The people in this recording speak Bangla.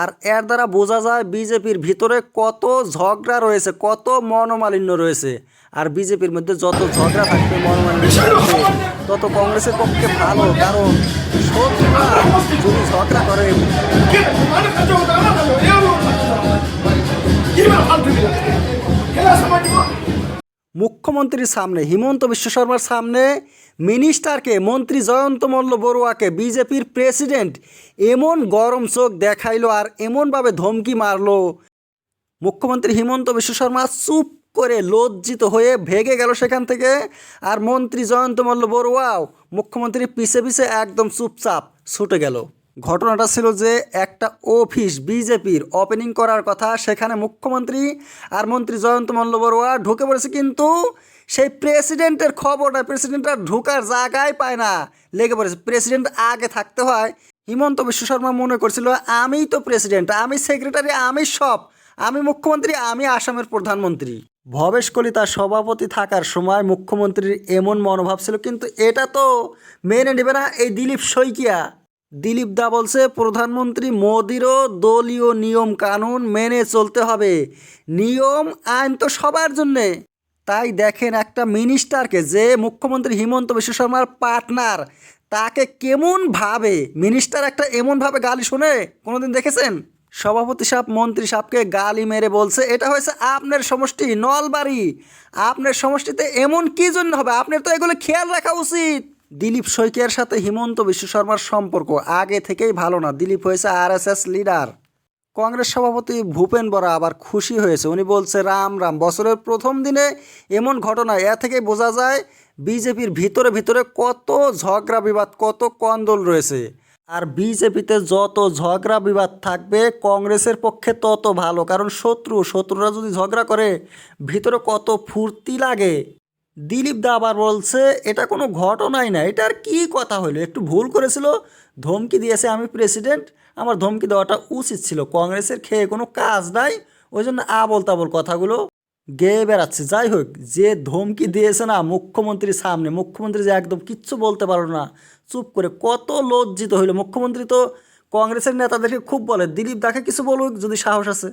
আর এর দ্বারা বোঝা যায় বিজেপির ভিতরে কত ঝগড়া রয়েছে, কত মনোমালিন্য রয়েছে। আর বিজেপির মধ্যে যত ঝগড়া থাকবে, মনোমালিন্য তত কংগ্রেসের পক্ষে ভালো, কারণ শত্রুরা যদি ঝগড়া করে মুখ্যমন্ত্রীর সামনে, হিমন্ত বিশ্ব শর্মার সামনে, মিনিস্টারকে মন্ত্রী জয়ন্ত মল্ল বড়ুয়াকে বিজেপির প্রেসিডেন্ট এমন গরম চোখ দেখাইলো আর এমনভাবে ধমকি মারলো। মুখ্যমন্ত্রী হিমন্ত বিশ্ব শর্মা চুপ করে লজ্জিত হয়ে ভেগে গেল সেখান থেকে আর মন্ত্রী জয়ন্ত মল্ল বড়ুয়াও মুখ্যমন্ত্রীর পিছে পিছে একদম চুপচাপ ছুটে গেল। ঘটনাটা ছিল যে একটা অফিস বিজেপির ওপেনিং করার কথা সেখানে মুখ্যমন্ত্রী আর মন্ত্রী জয়ন্ত মল্ল বড়ুয়া ঢুকে পড়েছে, কিন্তু সেই প্রেসিডেন্টের খবরটা প্রেসিডেন্ট আর ঢোকার জায়গায় পায় না, লেগে পড়েছে। প্রেসিডেন্ট আগে থাকতে হয়। হিমন্ত বিশ্ব শর্মা মনে করছিল আমিই তো প্রেসিডেন্ট আমি সেক্রেটারি আমি সব, আমি মুখ্যমন্ত্রী, আমি আসামের প্রধানমন্ত্রী। ভবেশ কলিতা সভাপতি থাকার সময় মুখ্যমন্ত্রীর এমন মনোভাব ছিল, কিন্তু এটা তো মেনে নেবে না এই দিলীপ শইকিয়া। দিলীপ দা বলছে, প্রধানমন্ত্রী মোদিরও দলীয় নিয়ম কানুন মেনে চলতে হবে। নিয়ম, আইন তো সবার জন্যে। তাই দেখেন একটা মিনিস্টারকে যে মুখ্যমন্ত্রী হিমন্ত বিশ্ব শর্মার পার্টনার, তাকে কেমন ভাবে, মিনিস্টার একটা এমনভাবে গালি শোনে, কোনোদিন দেখেছেন? সভাপতি সাহেব, মন্ত্রী সাহেবকে গালি মেরে বলছে, এটা হয়েছে আপনার সমষ্টি, নলবাড়ি। আপনার সমষ্টিতে এমন কি জন্য হবে? আপনার তো এগুলো খেয়াল রাখা উচিত। দিলীপ শইকিয়ার সাথে হিমন্ত বিশ্ব শর্মার সম্পর্ক আগে থেকেই ভালো না। দিলীপ হয়েছে আরএসএস লিডার। কংগ্রেস সভাপতি ভূপেন বরা আবার খুশি হয়েছে। উনি বলছে, রাম রাম, বছরের প্রথম দিনে এমন ঘটনা, এ থেকেই বোঝা যায় বিজেপির ভিতরে ভিতরে কত ঝগড়া বিবাদ, কত কন্দল রয়েছে। আর বিজেপিতে যত ঝগড়া বিবাদ থাকবে, কংগ্রেসের পক্ষে তত ভালো। কারণ শত্রু, শত্রুরা যদি ঝগড়া করে, ভিতরে কত ফুর্তি লাগে। দিলীপ দা আবার বলছে, এটা কোনো ঘটনাই না, এটার কি কথা হলো একটু ভুল করেছিল, ধমকি দিয়েছে আমি প্রেসিডেন্ট, আমার ধমকি দেওয়াটা উচিত ছিল, কংগ্রেসের খেয়ে কোনো কাজ নাই ওই জন্য আবল তাবল কথাগুলো গেয়ে বেড়াচ্ছে। যাই হোক, যে ধমকি দিয়েছে না, মুখ্যমন্ত্রীর সামনে, মুখ্যমন্ত্রী যে একদম কিচ্ছু বলতে পারল না, চুপ করে কত লজ্জিত হইল। মুখ্যমন্ত্রী তো কংগ্রেসের নেতাদেরকে খুব বলে, দিলীপ দাকে কিছু বলুক, যদি সাহস আছে।